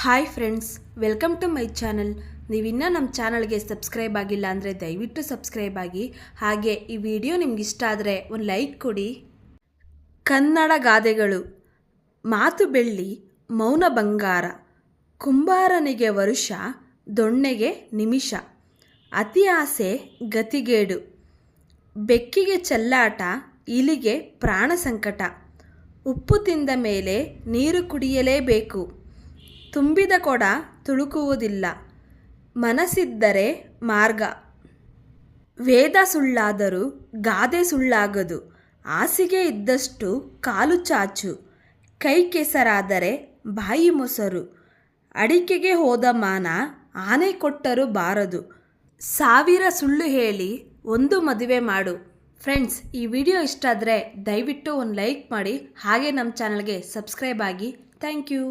Hi friends, welcome to my channel. ನೀವಿನ್ನೂ ನಮ್ಮ ಚಾನಲ್ಗೆ ಸಬ್ಸ್ಕ್ರೈಬ್ ಆಗಿಲ್ಲ ಅಂದರೆ ದಯವಿಟ್ಟು ಸಬ್ಸ್ಕ್ರೈಬ್ ಆಗಿ. ಹಾಗೆ ಈ ವಿಡಿಯೋ ನಿಮ್ಗೆ ಇಷ್ಟ ಆದರೆ ಒಂದು ಲೈಕ್ ಕೊಡಿ. ಕನ್ನಡ ಗಾದೆಗಳು, ಮಾತು ಬೆಳ್ಳಿ, ಮೌನ ಬಂಗಾರ, ಕುಂಬಾರನಿಗೆ ವರುಷ, ದೊಣ್ಣೆಗೆ ನಿಮಿಷ, ಅತಿ ಆಸೆ, ಗತಿಗೇಡು, ಬೆಕ್ಕಿಗೆ ಚೆಲ್ಲಾಟ, ಇಲಿಗೆ ಪ್ರಾಣ ಸಂಕಟ, ಉಪ್ಪು ತಿಂದ ಮೇಲೆ ನೀರು ಕುಡಿಯಲೇಬೇಕು. ತುಂಬಿದ ಕೊಡ ತುಳುಕುವುದಿಲ್ಲ. ಮನಸ್ಸಿದ್ದರೆ ಮಾರ್ಗ. ವೇದ ಸುಳ್ಳಾದರೂ ಗಾದೆ ಸುಳ್ಳಾಗದು. ಹಾಸಿಗೆ ಇದ್ದಷ್ಟು ಕಾಲು ಚಾಚು. ಕೈ ಕೆಸರಾದರೆ ಬಾಯಿ ಮೊಸರು. ಅಡಿಕೆಗೆ ಹೋದ ಮಾನ ಆನೆ ಕೊಟ್ಟರು ಬಾರದು. ಸಾವಿರ ಸುಳ್ಳು ಹೇಳಿ ಒಂದು ಮದುವೆ ಮಾಡು. ಫ್ರೆಂಡ್ಸ್, ಈ ವಿಡಿಯೋ ಇಷ್ಟ ಆದರೆ ದಯವಿಟ್ಟು ಒಂದು ಲೈಕ್ ಮಾಡಿ. ಹಾಗೆ ನಮ್ಮ ಚಾನಲ್ಗೆ ಸಬ್ಸ್ಕ್ರೈಬ್ ಆಗಿ ಥ್ಯಾಂಕ್ ಯು.